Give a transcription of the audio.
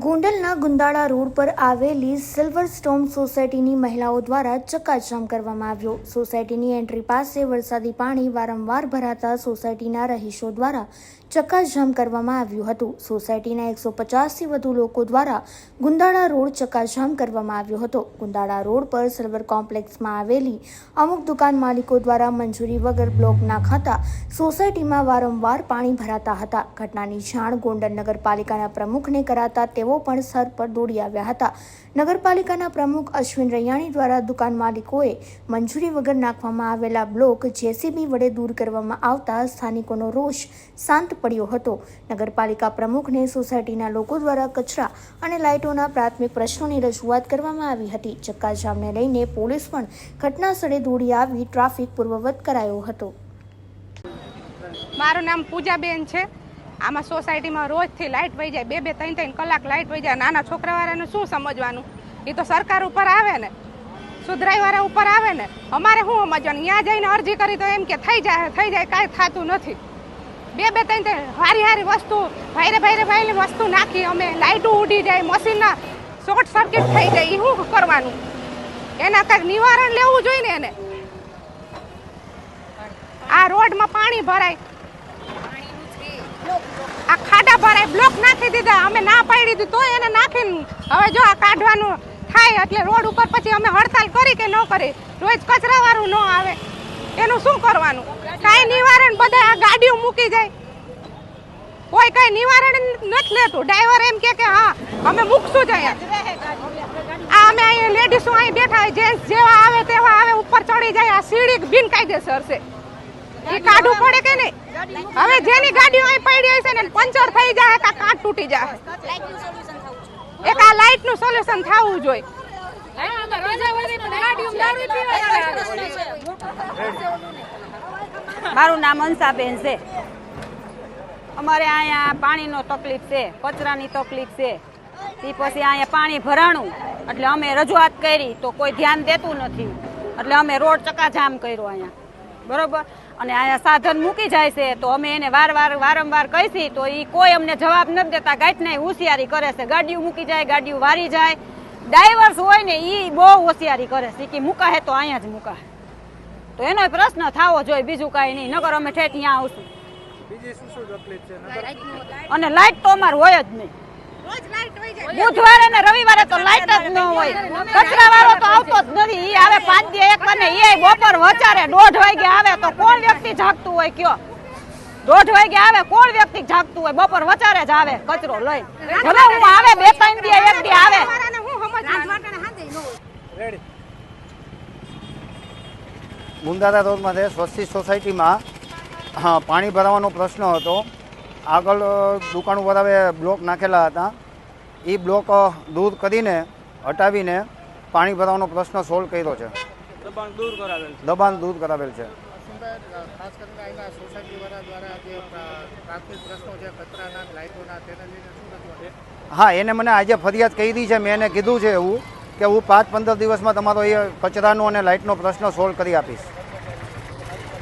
ગોંડલના ગુંદાળા રોડ પર આવેલી સિલ્વર સ્ટોમ સોસાયટીની મહિલાઓ દ્વારા ચક્કાજામ કરવામાં આવ્યો. સોસાયટીની એન્ટ્રી પાસે વરસાદી પાણી વારંવાર ભરાતા સોસાયટીના રહીશો દ્વારા ચક્કાજામ કરવામાં આવ્યું હતું. સોસાયટીના એકસો પચાસથી વધુ લોકો દ્વારા ગુંદાળા રોડ ચક્કાજામ કરવામાં આવ્યો હતો. ગુંદાળા રોડ પર સર્વર કોમ્પ્લેક્સમાં આવેલી અમુક દુકાન માલિકો દ્વારા મંજૂરી વગર બ્લોક નાખાતા સોસાયટીમાં વારંવાર પાણી ભરાતા હતા. ઘટનાની જાણ ગોંડલ નગરપાલિકાના પ્રમુખને કરાતા તેઓ પણ સ્થળ પર દોડી આવ્યા હતા. નગરપાલિકાના પ્રમુખ અશ્વિન રૈયાણી દ્વારા દુકાન માલિકોએ મંજૂરી વગર નાખવામાં આવેલા બ્લોક જેસીબી વડે દૂર કરવામાં આવતા સ્થાનિકોનો રોષ શાંત પડ્યો હતો. નગરપાલિકા પ્રમુખને સોસાયટીના લોકો દ્વારા કચરા અને લાઇટોના પ્રાથમિક પ્રશ્નોની રજૂઆત કરવામાં આવી હતી. ચક્કાજામને લઈને પોલીસ પણ ઘટના સ્થળે દોડી આવી ટ્રાફિક પૂર્વવત કરાયો હતો. મારું નામ પૂજાબેન છે. આમાં સોસાયટીમાં રોજથી લાઇટ વહી જાય. બે બે, ત્રણ ત્રણ કલાક લાઇટ વહી જાય. નાના છોકરાવાળાને શું સમજવાનું? એ તો સરકાર ઉપર આવે ને. સુધરાઈવાળા ઉપર આવે ને. અમારે શું સમજવાનું? ત્યાં જઈને અરજી કરી તો એમ કે થઈ જાય થઈ જાય, કાંઈ થતું નથી. બે બે ત્રણ ત્રણ હારી હારી વસ્તુ, ભાઈરે ભાઈરે ભાઈની વસ્તુ નાખી, અમે લાઇટો ઉડી જાય, મશીનના શોર્ટ સર્કિટ થઈ જાય એ શું કરવાનું? એના કાંઈક નિવારણ લેવું જોઈએ ને એને? આ રોડમાં પાણી ભરાય. આ ખાડા ભરાય, બ્લોક નાખી દીધા, અમે ના પાડી દીધું તો એને નાખીને હવે જો આ કાઢવાનું થાય, એટલે રોડ ઉપર પછી અમે હડતાલ કરી કે ન કરી, રોજ કચરાવાળું ન આવે. એનું શું કરવાનું? કાંઈ નિવારણ બધા આ ગાડીઓ મૂકી જાય. કોઈ કઈ નિવારણ નથી લેતું. ડ્રાઈવર એમ કે કે હા અમે મૂકશું જ અહીંયા. આ અમે અહીંયા લેડીસો અહીં બેઠા જેન્ટ્સ જેવા આવે તેવા આવે ઉપર ચડી જાય આ સીડી બિનકાયદેસર છે. એ કાઢવું પડે કે નહીં? હવે જેની ગાડીઓ અહીં પડી હશે ને પંચર થઈ જાય કાં કાટ તૂટી જાય. એક આ લાઇટનું સોલ્યુશન થવું જોઈએ. મારું નામ અંશાબેન છે. અમારે અહીંયા પાણીનો તકલીફ છે, કચરાની તકલીફ છે. એ પછી અહીંયા પાણી ભરાણું. એટલે અમે રજૂઆત કરી તો કોઈ ધ્યાન દેતું નથી. એટલે અમે રોડ ચકાજામ કર્યો અહીંયા. બરોબર? અને અહીંયા સાધન મૂકી જાય છે, તો અમે એને વાર વાર વારંવાર કહીશી, તો એ કોઈ અમને જવાબ નથી દેતા. ગાંઠને હોશિયારી કરે છે. ગાડીઓ મૂકી જાય, ગાડીઓ વારી જાય. ડ્રાઈવર્સ હોય ને એ બહુ હોશિયારી કરે છે. કે મૂકાહે તો અહીંયા જ મૂકાહે તો એનો પ્રશ્ન થવો જોઈએ બીજું કાંઈ નહીં. નગર અમે ઠેઠ ત્યાં આવશું. અને લાઈટ તો અમારે હોય જ નહીં. બુધવારે ને રવિવારે તો લાઈટ જ ન હોય. કચરા વાળો તો આવતો જ નથી. ઈ આવે પાંચ દી એક અને એ બપોર વચારે દોઢ વાગે આવે તો કોણ વ્યક્તિ જાગતું હોય કયો? દોઢ વાગે આવે કોણ વ્યક્તિ જાગતું હોય? બપોર વચારે જ આવે કચરો લઈ ભલે હું આવે બે ત્રણ દી એક દી આવે. રેડી ગુંદારા રોડમાં સ્વસ્તિ સોસાયટીમાં હા પાણી ભરાવાનો પ્રશ્ન હતો. આગળ દુકાન ઉપર હવે બ્લોક નાખેલા હતા. એ બ્લોક દૂર કરીને હટાવીને પાણી ભરાવાનો પ્રશ્ન સોલ્વ કર્યો છે. દબાણ દૂર કરાવેલ દબાણ દૂર કરાવેલ છે. ખાસ કરીને અહીંના સોસાયટીવાળા દ્વારા જે પ્રાથમિક પ્રશ્નો છે કચરાના લાઇટોના તેના લઈને શું રજૂઆત હા, એને મને આજે ફરિયાદ કરી છે, મેં એને કીધું છે એવું કે હું પાંચ પંદર દિવસમાં તમારો એ કચરાનો અને લાઇટનો પ્રશ્ન સોલ્વ કરી આપીશ.